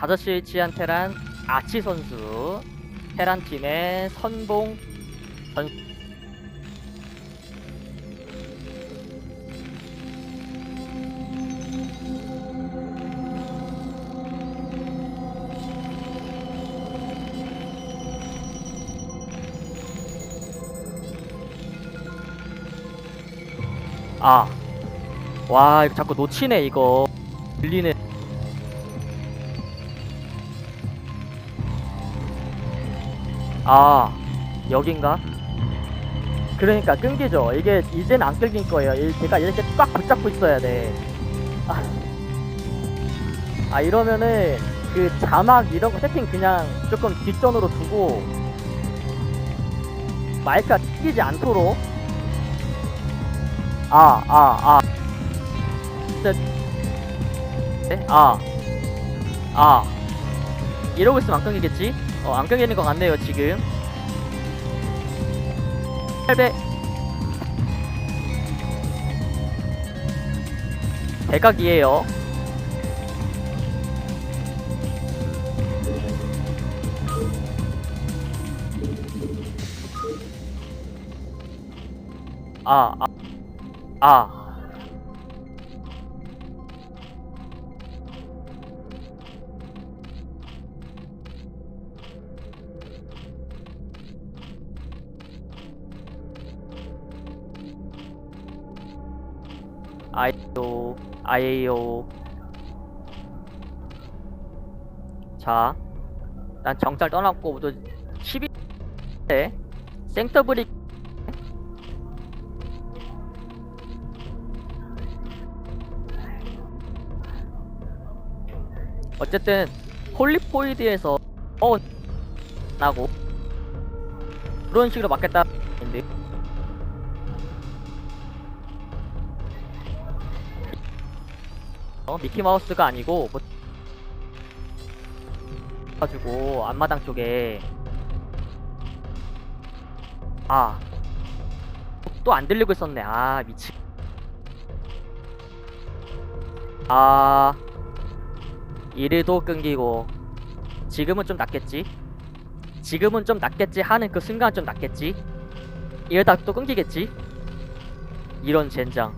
5시에 위치한 테란 아치 선수 테란 팀의 선봉 선 아. 와, 이거 자꾸 놓치네, 이거. 들리네. 아, 여긴가? 그러니까 끊기죠. 이게 이제는 안 끊길 거예요. 이- 제가 이렇게 꽉 붙잡고 있어야 돼. 아, 아 이러면은 그 자막 이런 거 세팅 그냥 조금 뒷전으로 두고 마이크가 튀기지 않도록 아, 아, 아. 진짜. 네? 아. 아. 이러고 있으면 안 끊기겠지? 어, 안 끊기는 것 같네요, 지금. 8배. 대각이에요. 아, 아, 아. 아예요. 자, 난 정찰 떠났고 모두 12대 생터브릭 어쨌든 홀리포이드에서 어 나고 그런 식으로 맞겠다 인데 어 미키 마우스가 아니고 뭐 가지고 앞마당 쪽에 아 또 안 들리고 있었네. 아 미치 아 이래도 끊기고. 지금은 좀 낫겠지? 지금은 좀 낫겠지 하는 그 순간 좀 낫겠지? 이러다 또 끊기겠지? 이런 젠장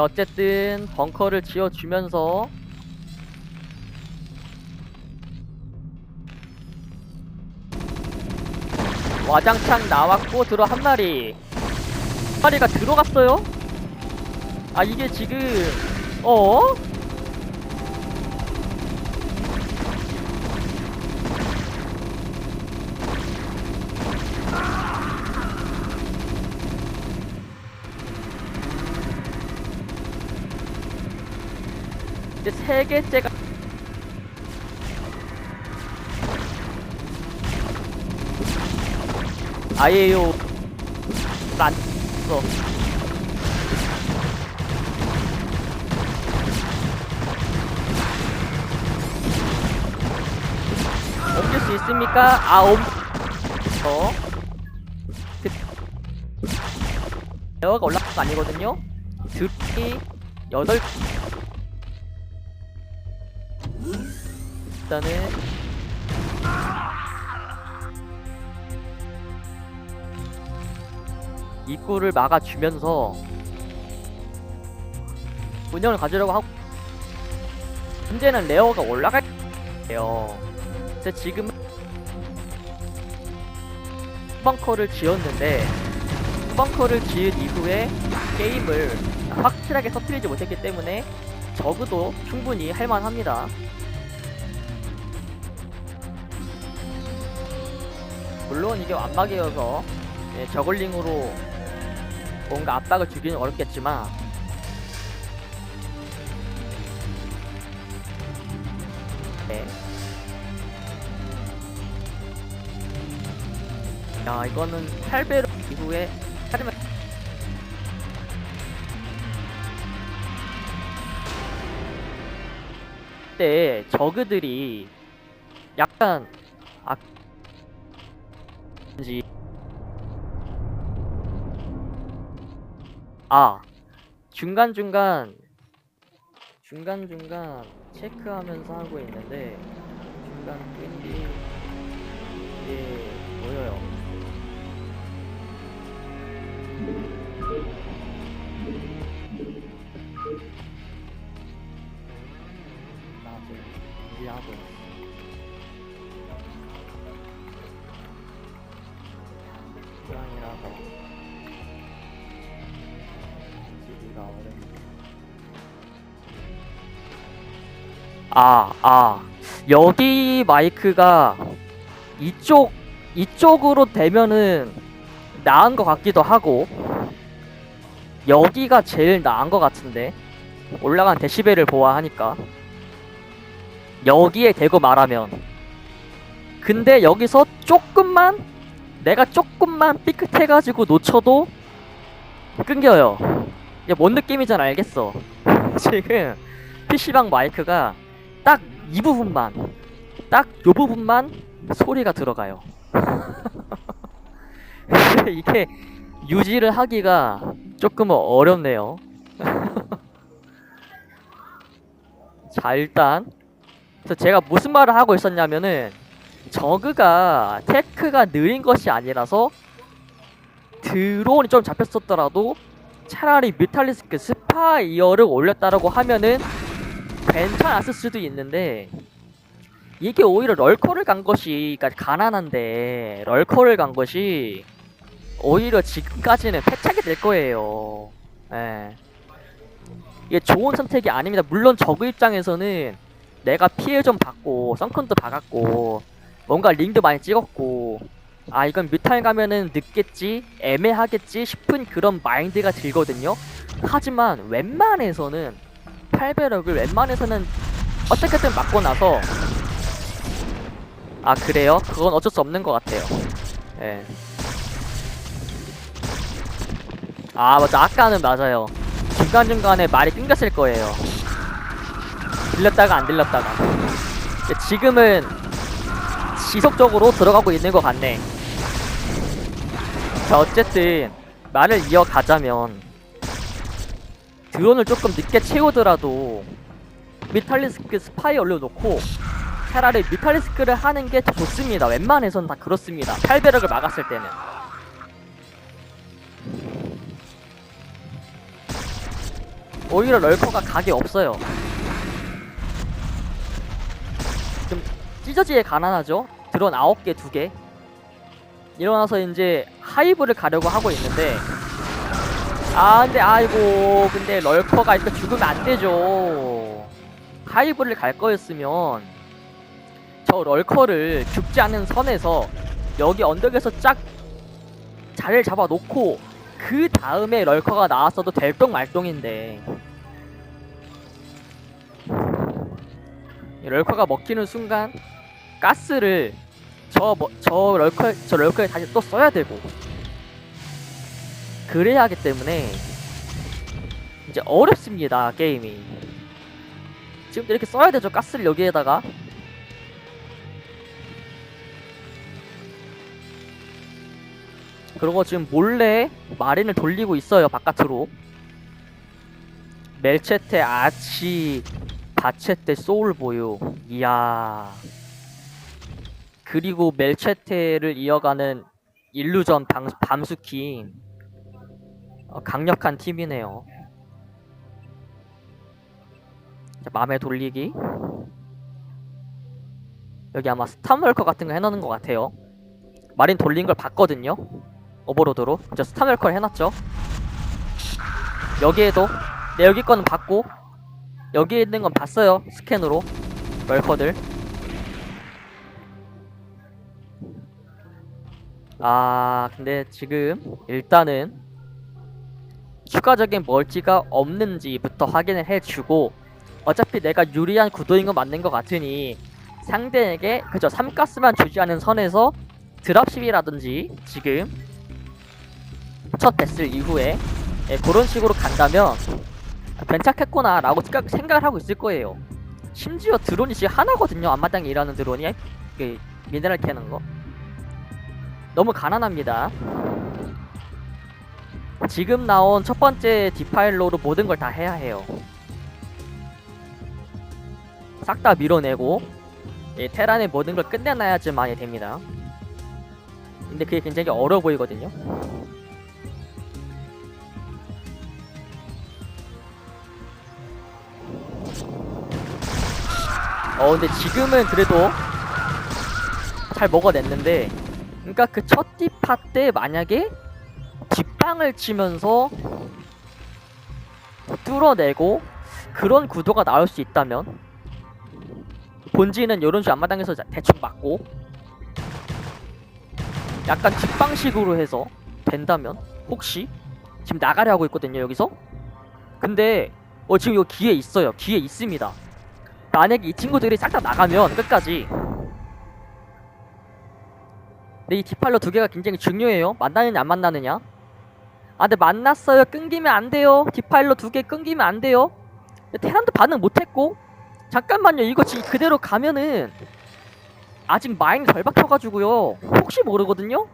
자 어쨌든 벙커를 지어주면서 와장창 나왔고 들어 한 마리 한 마리가 들어갔어요? 아 이게 지금 어? 세 개째가 아예요 안 써. 옮길 수 있습니까? 아, 옮, 어? 그, 에어가 올라간 거 아니거든요? 들이 여덟, 일단은, 입구를 막아주면서, 운영을 가지려고 하고, 문제는 레어가 올라갈 거예요. 근데 지금은 벙커를 지었는데 벙커를 지은 이후에 게임을 확실하게 터뜨리지 못했기 때문에 적어도 충분히 할만합니다. 물론 이게 완막이어서 예, 저글링으로 뭔가 압박을 주기는 어렵겠지만 네. 야 이거는 8배로 이후에 하지만 때 저그들이 약간 아 아 중간중간 중간중간 체크하면서 하고 있는데 중간 끈기 이게 보여요. 나도 준비하고 아, 아. 여기 마이크가 이쪽, 이쪽으로 되면은 나은 것 같기도 하고, 여기가 제일 나은 것 같은데, 올라간 데시벨을 보아하니까. 여기에 대고 말하면. 근데 여기서 조금만, 내가 조금만 삐끗해가지고 놓쳐도 끊겨요. 이게 뭔 느낌인지 는 알겠어. 지금 PC방 마이크가 딱 이 부분만 딱 요 부분만 소리가 들어가요. 이게 유지를 하기가 조금 어렵네요. 자 일단 제가 무슨 말을 하고 있었냐면은 저그가 테크가 느린 것이 아니라서 드론이 좀 잡혔었더라도 차라리 뮤탈리스크 스파이어를 올렸다라고 하면은 괜찮았을 수도 있는데 이게 오히려 럴커를 간 것이 그러니까 가난한데 럴커를 간 것이 오히려 지금까지는 패착이 될 거예요. 예. 이게 좋은 선택이 아닙니다. 물론 저그 입장에서는 내가 피해 좀 받고 썬큰도 박았고 뭔가 링도 많이 찍었고 아 이건 뮤탈 가면은 늦겠지 애매하겠지 싶은 그런 마인드가 들거든요. 하지만 웬만해서는 8배럭을 웬만해서는 어떻게든 맞고 나서 아 그래요? 그건 어쩔 수 없는 것 같아요. 예. 아 맞아 아까는 맞아요. 중간중간에 말이 끊겼을 거예요. 들렸다가 안 들렸다가. 지금은 지속적으로 들어가고 있는 것 같네. 자 어쨌든 말을 이어가자면 드론을 조금 늦게 채우더라도 미탈리스크 스파이 올려놓고 차라리 미탈리스크를 하는 게 더 좋습니다. 웬만해선 다 그렇습니다. 8배럭을 막았을 때는. 오히려 럴커가 각이 없어요. 좀 찢어지게 가난하죠? 드론 9개, 2개. 일어나서 이제 하이브를 가려고 하고 있는데 아 근데 아이고 근데 럴커가 일단 죽으면 안 되죠. 하이브를 갈 거였으면 저 럴커를 죽지 않은 선에서 여기 언덕에서 쫙 자리를 잡아 놓고 그 다음에 럴커가 나왔어도 될똥 말똥인데. 이 럴커가 먹히는 순간 가스를 저, 뭐, 저 럴커 저 럴커에 다시 또 써야 되고 그래야 하기 때문에 이제 어렵습니다 게임이. 지금 이렇게 써야 되죠 가스를 여기에다가. 그리고 지금 몰래 마린을 돌리고 있어요 바깥으로. 멜체테 아치 바체테 소울보유. 이야. 그리고 멜체테를 이어가는 일루전 밤, 밤수킹 어, 강력한 팀이네요. 자, 맘에 돌리기. 여기 아마 스탑월커 같은 거 해놓는 것 같아요. 마린 돌린 걸 봤거든요. 오버로드로. 저 스탑월커를 해놨죠. 여기에도 내 여기 거는 봤고 여기에 있는 건 봤어요. 스캔으로. 월커들. 아 근데 지금 일단은 추가적인 멀티가 없는지부터 확인을 해주고 어차피 내가 유리한 구도인 건 맞는 것 같으니 상대에게 그저 3가스만 주지 않은 선에서 드랍십이라든지 지금 첫 배슬 이후에 예, 그런 식으로 간다면 괜찮겠구나 라고 생각, 생각을 하고 있을 거예요. 심지어 드론이 지금 하나거든요 앞마당에 일하는 드론이. 그 미네랄 캐는 거. 너무 가난합니다 지금 나온 첫 번째 디파일로로 모든 걸 다 해야 해요. 싹 다 밀어내고 이 테란의 모든 걸 끝내놔야지만이 됩니다. 근데 그게 굉장히 어려워 보이거든요. 어 근데 지금은 그래도 잘 먹어냈는데 그러니까 그첫 띠파 때 만약에 뒷방을 치면서 뚫어내고 그런 구도가 나올 수 있다면 본진은 이런 식으로 앞마당에서 자- 대충 맞고 약간 뒷방식으로 해서 된다면 혹시 지금 나가려 하고 있거든요 여기서. 근데 어 지금 이거 기회 있어요. 기회 있습니다. 만약에 이 친구들이 싹 다 나가면 끝까지. 근데 이 디팔로 두 개가 굉장히 중요해요. 만나느냐 안 만나느냐 아 근데 만났어요. 끊기면 안 돼요. 디파일러 두 개 끊기면 안 돼요. 테란도 반응 못했고 잠깐만요. 이거 지금 그대로 가면은 아직 마인 덜 박혀가지고요. 혹시 모르거든요?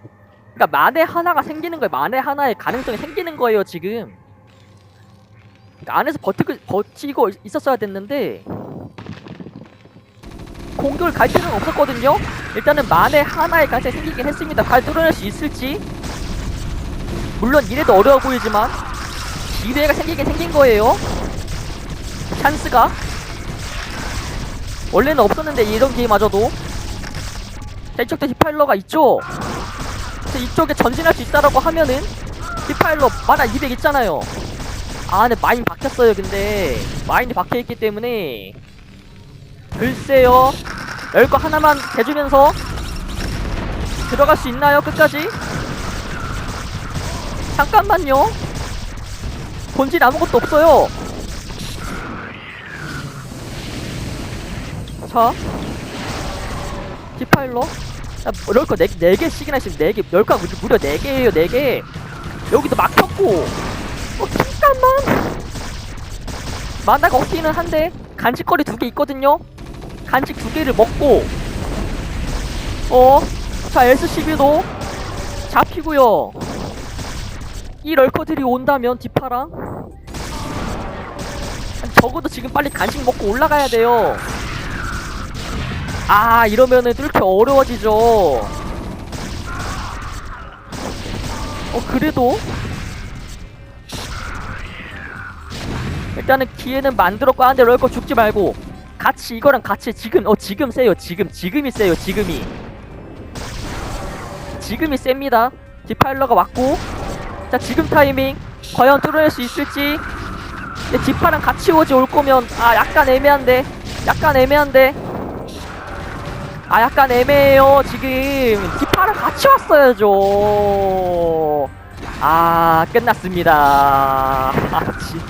그러니까 만에 하나가 생기는 거예요. 만에 하나의 가능성이 생기는 거예요 지금. 그러니까 안에서 버티고, 버티고 있- 있었어야 됐는데 공격을 갈 필요는 없었거든요. 일단은 만에 하나의 가능성이 생기긴 했습니다. 과연 뚫어낼 수 있을지 물론 이래도 어려워 보이지만 기회가 생기긴 생긴 거예요. 찬스가 원래는 없었는데 이런 기회마저도 자 이쪽도 디파일러가 있죠. 그래서 이쪽에 전진할 수 있다라고 하면은 디파일러 만화 200 있잖아요. 아 근데 마인 박혔어요. 근데 마인이 박혀 있기 때문에 글쎄요. 열거 하나만 대주면서 들어갈 수 있나요? 끝까지? 잠깐만요. 본질 아무것도 없어요. 자, 디파일러. 야, 뭐 럴커 4, 네 개씩이나 지금 4개, 럴커 무려, 무려 4개에요, 4개. 여기도 막혔고. 어, 잠깐만. 만화가 없기는 한데, 간직거리 두 개 있거든요? 간직 두 개를 먹고. 어, 자, S12도 잡히고요. 이 럴커들이 온다면 디파랑 적어도 지금 빨리 간식 먹고 올라가야 돼요. 아 이러면은 뚫기 어려워지죠. 어 그래도 일단은 기회는 만들었고 하는데 럴커 죽지 말고 같이 이거랑 같이 지금 어 지금 세요 지금 지금이 세요 지금이 지금이 셉니다. 디파일러가 왔고 자 지금 타이밍. 과연 뚫어낼 수 있을지. 근데 디파랑 같이 오지 올 거면 아 약간 애매한데. 약간 애매한데. 아 약간 애매해요 지금. 디파랑 같이 왔어야죠. 아 끝났습니다. 아 지.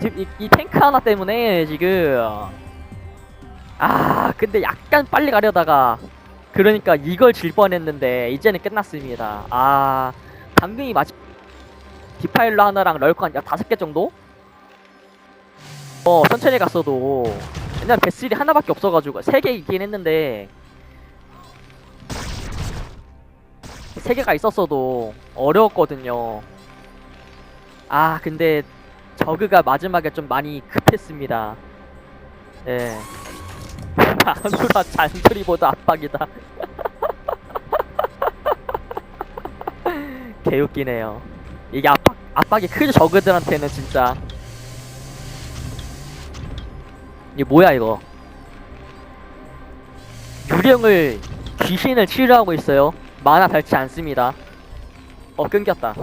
지금 이, 이 탱크 하나 때문에 지금 아 근데 약간 빨리 가려다가 그러니까 이걸 질 뻔했는데 이제는 끝났습니다. 아 방금이 마지 디파일러 하나랑 럴커 한 다섯 개 정도? 어 천천히 갔어도 왜냐면 베슬이 하나밖에 없어가지고 세개 있긴 했는데 세 개가 있었어도 어려웠거든요. 아 근데 저그가 마지막에 좀 많이 급했습니다. 예 아무라 잔소리보다 압박이다. 개웃기네요. 이게 압박 압박이 크죠 저그들한테는 진짜. 이게 뭐야 이거? 유령을 귀신을 치료하고 있어요. 만화 닳지 않습니다. 어 끊겼다.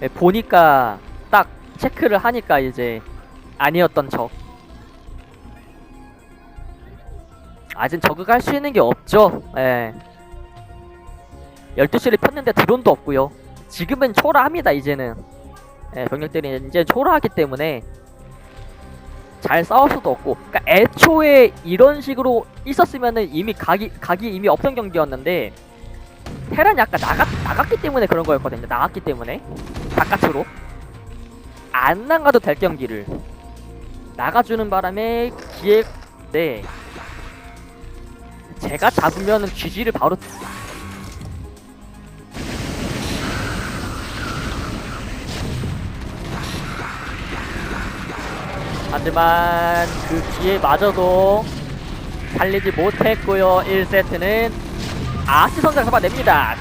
네, 보니까 딱 체크를 하니까 이제 아니었던 척. 아직 저그가 할수 있는 게 없죠. 예. 12시를 폈는데 드론도 없고요. 지금은 초라합니다, 이제는. 예, 병력들이 이제 초라하기 때문에 잘 싸울 수도 없고. 그러니까 애초에 이런 식으로 있었으면은 이미 각이, 각이 이미 없던 경기였는데 테란이 아까 나갔, 나갔기 때문에 그런 거였거든요. 나갔기 때문에. 바깥으로. 안 나가도 될 경기를. 나가주는 바람에 기회, 네. 제가 잡으면은 GG를 바로 하지만 그 뒤에 맞아도 살리지 못했고요. 1세트는 아시 선장 잡아냅니다.